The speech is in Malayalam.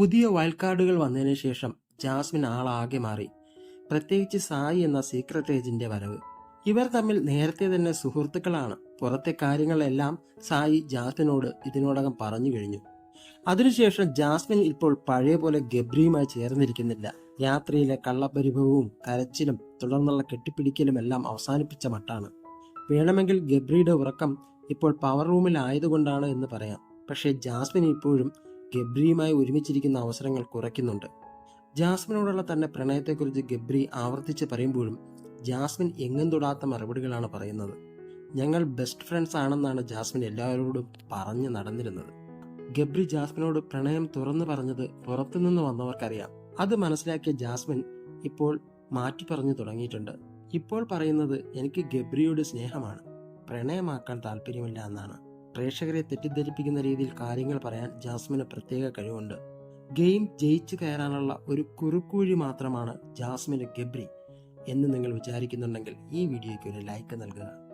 പുതിയ വൈൽഡ് കാർഡുകൾ വന്നതിന് ശേഷം ജാസ്മിൻ ആളാകെ മാറി. പ്രത്യേകിച്ച് സായി എന്ന സീക്രട്ട് ഏജന്റിന്റെ വരവ്. ഇവർ തമ്മിൽ നേരത്തെ തന്നെ സുഹൃത്തുക്കളാണ്. പുറത്തെ കാര്യങ്ങളെല്ലാം സായി ജാസ്മിനോട് ഇതിനോടകം പറഞ്ഞു കഴിഞ്ഞു. അതിനുശേഷം ജാസ്മിൻ ഇപ്പോൾ പഴയ പോലെ ഗബ്രിയുമായി ചേർന്നിരിക്കുന്നില്ല. രാത്രിയിലെ കള്ളപരിഭവവും കരച്ചിലും തുടർന്നുള്ള കെട്ടിപ്പിടിക്കലും എല്ലാം അവസാനിപ്പിച്ച മട്ടാണ്. വേണമെങ്കിൽ ഗബ്രിയുടെ ഉറക്കം ഇപ്പോൾ പവർ റൂമിലായതുകൊണ്ടാണ് എന്ന് പറയാം. പക്ഷേ ജാസ്മിൻ ഇപ്പോഴും ഗബ്രിയുമായി ഒരുമിച്ചിരിക്കുന്ന അവസരങ്ങൾ കുറയ്ക്കുന്നുണ്ട്. ജാസ്മിനോടുള്ള തന്റെ പ്രണയത്തെക്കുറിച്ച് ഗബ്രി ആവർത്തിച്ച് പറയുമ്പോഴും ജാസ്മിൻ എങ്ങും തൊടാത്ത മറുപടികളാണ് പറയുന്നത്. ഞങ്ങൾ ബെസ്റ്റ് ഫ്രണ്ട്സ് ആണെന്നാണ് ജാസ്മിൻ എല്ലാവരോടും പറഞ്ഞു നടന്നിരുന്നത്. ഗബ്രി ജാസ്മിനോട് പ്രണയം തുറന്നു പറഞ്ഞത് പുറത്തുനിന്ന് വന്നവർക്കറിയാം. അത് മനസ്സിലാക്കിയ ജാസ്മിൻ ഇപ്പോൾ മാറ്റി പറഞ്ഞു തുടങ്ങിയിട്ടുണ്ട്. ഇപ്പോൾ പറയുന്നത് എനിക്ക് ഗബ്രിയോട് സ്നേഹമാണ്. പ്രണയമാക്കാൻ താല്പര്യമില്ല എന്നാണ്. പ്രേക്ഷകരെ തെറ്റിദ്ധരിപ്പിക്കുന്ന രീതിയിൽ കാര്യങ്ങൾ പറയാൻ ജാസ്മിന് പ്രത്യേക കഴിവുണ്ട്. ഗെയിം ജയിച്ചു കയറാനുള്ള ഒരു കുറുക്കുവഴി മാത്രമാണ് ജാസ്മിന് ഗബ്രി എന്ന് നിങ്ങൾ വിചാരിക്കുന്നുണ്ടെങ്കിൽ ഈ വീഡിയോയ്ക്ക് ഒരു ലൈക്ക് നൽകുക.